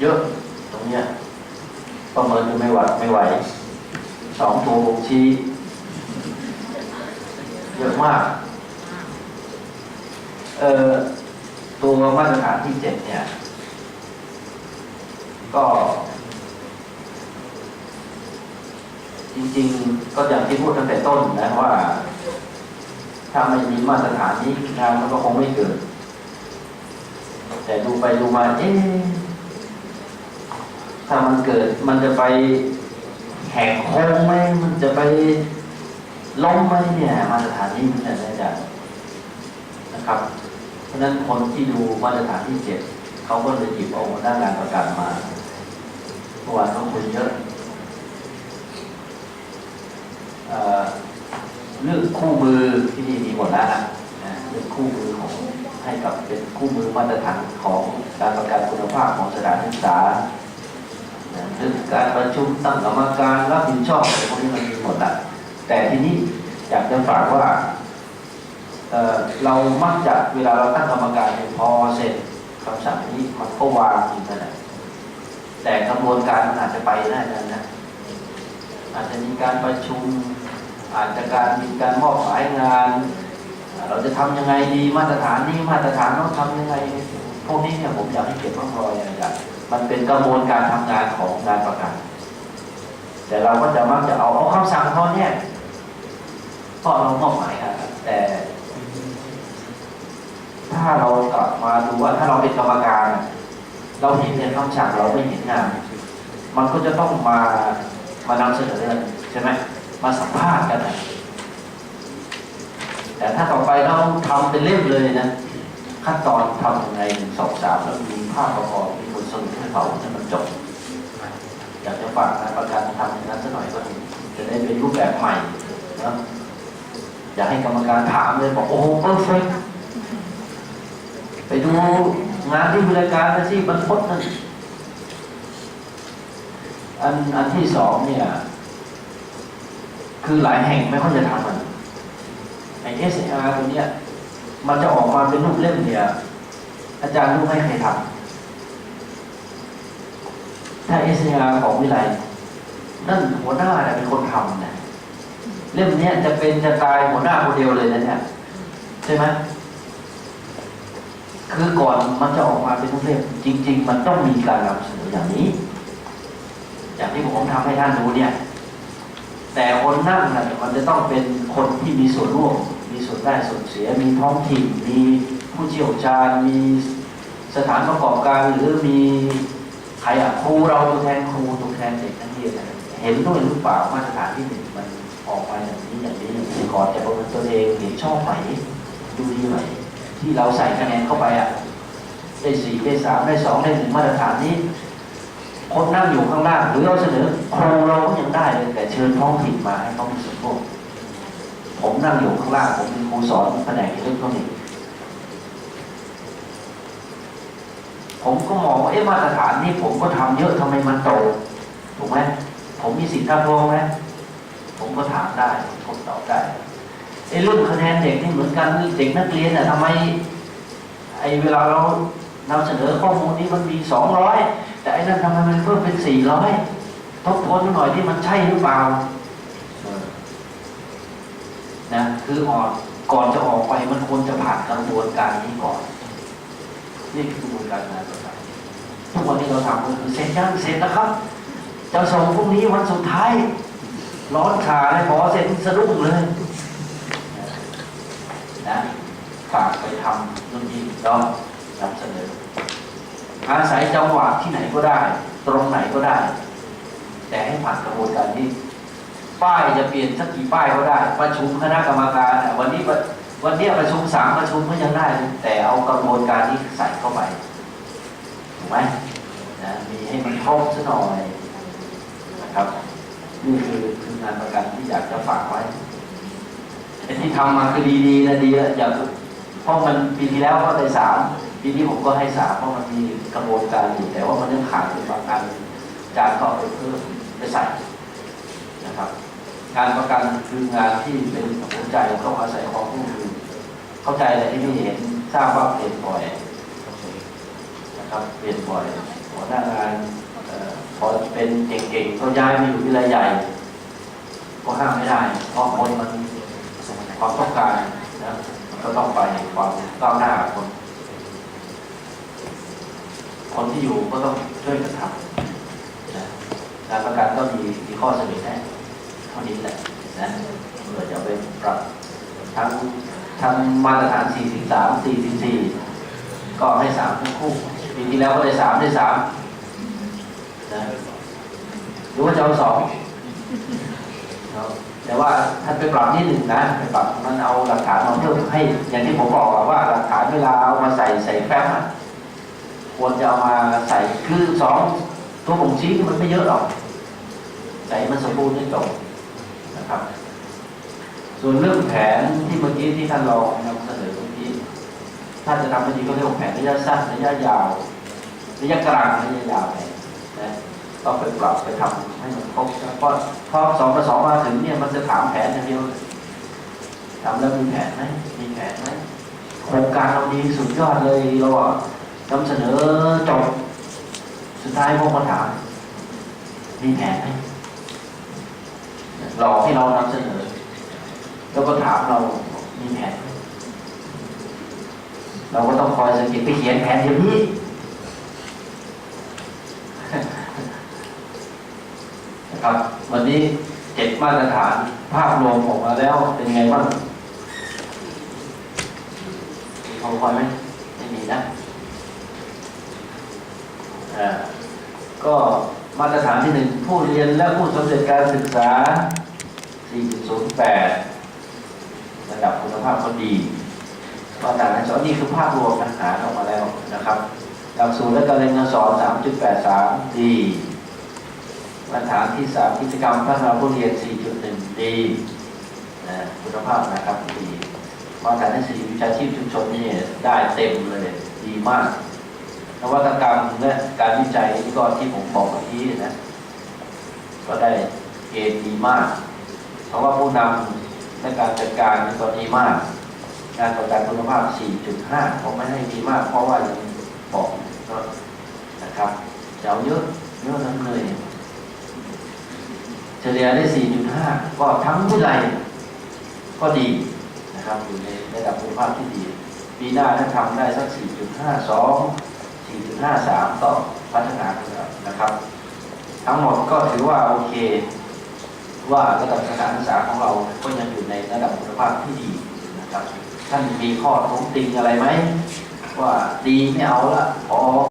เยอะตรงเนี้ยประเมินอยู่ไม่ไหวไม่ไหวสองตัวบ่งชี้ เยอะมาก เอ่อตัวมาตรฐานที่เจ็ดเนี่ย ก็ จริงๆ ก็อย่างที่พูดตั้งแต่ต้นนะว่า ถ้าไม่มีมาตรฐานนี้งานมันก็คงไม่เกิด แต่ดูไปดูมา เอ๊ะ เกิด มันจะไปแหกโค้งไหมมันจะไปล้มไหมเนี่ยมาตรฐานนี้มันจะได้จากนะครับ เพราะฉะนั้นคนที่ดูมาตรฐานที่เจ็ดเขาก็เลยหยิบเอาด้านการประกันมาเมื่อวานเขาคุยเยอะเรื่องคู่มือที่นี่มีหมดแล้วนะนะเรื่องคู่มือของให้กับเป็นคู่มือมาตรฐานของการประกันคุณภาพของสถานศึกษา นะเรื่องการประชุมตั้งกรรมการรับผิดชอบอะไรพวกนี้มันมีหมดแล้วแต่ทีนี้อยากจะฝากว่าเเรามักจะเวลาเราตั้งกรรมการเนี่ยพอเสร็จคำสั่งนี้มันก็วางอยู่นั่นแหละแต่กระบวนการมันอาจจะไปได้นั่นนะอาจจะมีการประชุม อาจจะการมีการมอบหมายงาน เราจะทำยังไงดีมาตรฐานนี้มาตรฐานต้องทำยังไงพวกนี้เนี่ยผมอยากให้เก็บร่องรอยนะครับ มันเป็นกระบวนการทำงานของงานประกัน แต่เราก็จะมักจะเอาเอาคำสั่งเขาเนี่ยเพราะเรามอบหมายกันแต่ ถ้าเรากลับมาดูว่าถ้าเราเป็นกรรมการ เราเห็นในคำสั่งเราไม่เห็นงานมันก็จะต้องมามานำเสนอใช่ไหมมาสัมภาษณ์กันนะแต่ถ้าต่อไปเราทำเป็นเล่มเลยนะ ขั้นตอนทำยังไงสองสามแล้วมีภาพประกอบมี เขาให้มันจบอยากจะฝากงานประกันทำอย่างนั้นสักหน่อยก็ดีจะได้เป็นรูปแบบใหม่นะอยากให้กรรมการถามเลยบอกโอ้โหเพอเฟไปดูงานที่บริการอาชีพบรรพตนั่นอันอันที่สองเนี่ย คือหลายแห่งไม่ค่อยจะทำมันไอเอสอาร์ตัวเนี้ย มันจะออกมาเป็นรูปเล่มเนี่ย อาจารย์รู้ไหมใครทำ ถ้าเอสอาร์ของวิไลนั่นหัวหน้าเป็นคนทำนะเล่มเนี้จะเป็นจะตายหัวหน้าคนเดียวเลยนะเนี่ยใช่ไหมคือก่อนมันจะออกมาเป็นรูปเล่มจริง ๆ มันต้องมีการนำเสนออย่างนี้ อย่างที่ผมทำให้ท่านดูเนี่ย แต่คนนั่งน่ะมันจะต้องเป็นคนที่มีส่วนร่วม มีส่วนได้ส่วนเสีย มีท้องถิ่น มีผู้เชี่ยวชาญ มีสถานประกอบการหรือมี ครูเราตัวแทนครูตัวแทนเด็กนักเรียนเห็นด้วยหรือเปล่ามาตรฐานที่หนึ่งมันออกมาอย่างนี้อย่างนี้อย่างนี้ก่อนแต่ประเมินตัวเองเห็นชอบไหมดูดีไหมที่เราใส่คะแนนเข้าไปอะได้สี่ได้สามได้สองได้หนึ่งมาตรฐานนี้ คนนั่งอยู่ข้างล่างหรือเราเสนอครูเราก็ยังได้เลยแต่เชิญท้องถิ่นมาให้เขามีส่วนร่วมผมนั่งอยู่ข้างล่างผมเป็นครูสอนแผนกอิเล็กทรอนิกส์ ผมก็มองว่าเอ๊ะมาตรฐานนี้ผมก็ทำเยอะทำไมมันโตถูกไหมผมมีสิทธิ์รับรองไหมผมก็ถามได้ ผมตอบได้ไอ้รุ่นคะแนนเด็กนี่เหมือนกันเด็กนักเรียนน่ะทำไมไอ้เวลาเรานำเสนอข้อมูลนี้มันมีสองร้อยแต่ไอ้นั่นทำไมมันเพิ่มเป็นสี่ร้อยทบทวนหน่อยที่มันใช่หรือเปล่านะคือออกก่อนจะออกไปมันควรจะผ่านกระบวนการนี้ก่อน นี่คือกระบวนการงานประกันทุกวันนี้เราทำก็คือเซ็นยังเซ็นนะครับจะส่งพรุ่งนี้วันสุดท้าย ร้อนขาเลยพอเซ็นสะดุ้งเลยนะฝากไปทำนู่นนี่ก็นำเสนออาศัยจังหวะที่ไหนก็ได้ ตรงไหนก็ได้ แต่ให้ผ่านกระบวนการนี้ ป้ายจะเปลี่ยนสักกี่ป้ายก็ได้ ประชุมคณะกรรมการน่วันนี้ประ วันนี้ประชุมสามประชุมก็ยังได้ แต่เอากระบวนการนี้ใส่เข้าไปถูกไหมนะมีให้มันครบซะหน่อยนะครับนี่คือคืองานประกันที่อยากจะฝากไว้ไอ้ที่ทำมาคือดีๆนะดีแล้วอย่าเพราะมันปีที่แล้วก็ได้สามปีนี้ผมก็ให้สามเพราะมันมีกระบวนการอยู่แต่ว่ามันยังขาดเป็นบางอันการก็เอไปเพิ่มไปใส่นะครับ การประกันคืองานที่เป็นหัวใจเข้ามาใส่ความร่วมมือ เข้าใจอะไรที่ไม่เห็นทราบว่าเปลี่ยนบ่อยนะครับเปลี่ยนบ่อยหัวหน้างานพอเป็นเก่งๆก็ย้ายมาอยู่วิทยายใหญ่ ก็ห้ามไม่ได้เพราะคนมันความต้องการนะก็ต้องไปความก้าวหน้าคนคนที่อยู่ก็ต้องช่วยกันทำนะการประกันก็มีมีข้อเสนอแนะเท่านี้แหละนะเพื่อจะไปปรับทั้ง ทั้งมาตรฐาน 43 44 ก็ให้สามทั้งคู่ปีที่แล้วก็ได้สามได้สามนะหรือว่าจะเอาสองเอาแต่ว่าท่านไปปรับนิดหนึ่งนะไปปรับมันเอาหลักฐานมาเพิ่มให้อย่างที่ผมบอกว่าหลักฐานเวลาเอามาใส่ใส่แฟ้มอะควรจะเอามาใส่คือสองตัวบ่งชี้มันไม่เยอะหรอกใส่มันสมบูรณ์ให้จบนะครับ ส่วนเรื่องแผนที่เมื่อกี้ที่ท่านรองนำเสนอเมื่อกี้ถ้าจะทำให้ดีก็เรียกแผนระยะสั้นระยะยาว ระยะกลางระยะยาวไปนะต้องไปปรับไปทำให้มันครบนะเพราะพอสองต่อสองมาถึงเนี่ยมันจะถามแผนอย่างเดียวทำแล้วมีแผนไหมมีแผนไหมโครงการเราดีสุดยอดเลยเราอะนำเสนอจบสุดท้ายพวกมาถามมีแผนไหมหลอกให้เรานำเสนอ แล้วก็ถามเรามีแผนไหมเราก็ต้องคอยสังเกตไปเขียนแผนเดี๋ยวนี้นะครับ วันนี้เจ็ดมาตรฐานภาพรวมออกมาแล้วเป็นไงบ้างมีความคอยไหมไม่มีนะอ่าก็มาตรฐานที่หนึ่งผู้เรียนและผู้สำเร็จการศึกษา 4.08 ระดับคุณภาพก็ดีมาตรฐานสอนนี่คือภาพรวมปัญหาออกมาแล้วนะครับหลักสูตรและการเรียนการสอน 3.83 ดีมาตรฐานที่ 3 กิจกรรมพัฒนาผู้เรียน 4.1 ดีนะคุณภาพนะครับดีมาตรฐานที่ 4 วิชาชีพชุมชนนี่ได้เต็มเลยดีมากนวัตกรรมและการวิจัยนี่ก็ที่ผมบอกเมื่อกี้นะ ก็ได้เกณฑ์ดีมาก เพราะว่าผู้นำ ในการจัดการนี่ก็ดีมาก การประกันคุณภาพ 4.5ผมไม่ให้ดีมาก เพราะว่ายังบอกก็นะครับจะเอาเยอะเยอะนั้นเลยเฉลี่ยได้ 4.5 ก็ทั้งวิไลก็ดีนะครับอยู่ในระดับคุณภาพที่ดี ปีหน้าถ้าทำได้สัก 4.52 4.53ก็พัฒนาขึ้นแล้วนะครับ ทั้งหมดก็ถือว่าโอเค ว่าระดับสถารศึกษาของเราก็ยังอยู่ในระดับคุณภาพที่ดีนะครับ ท่านมีข้อท้วงติงอะไรไหม ว่าดีไม่เอาละพอ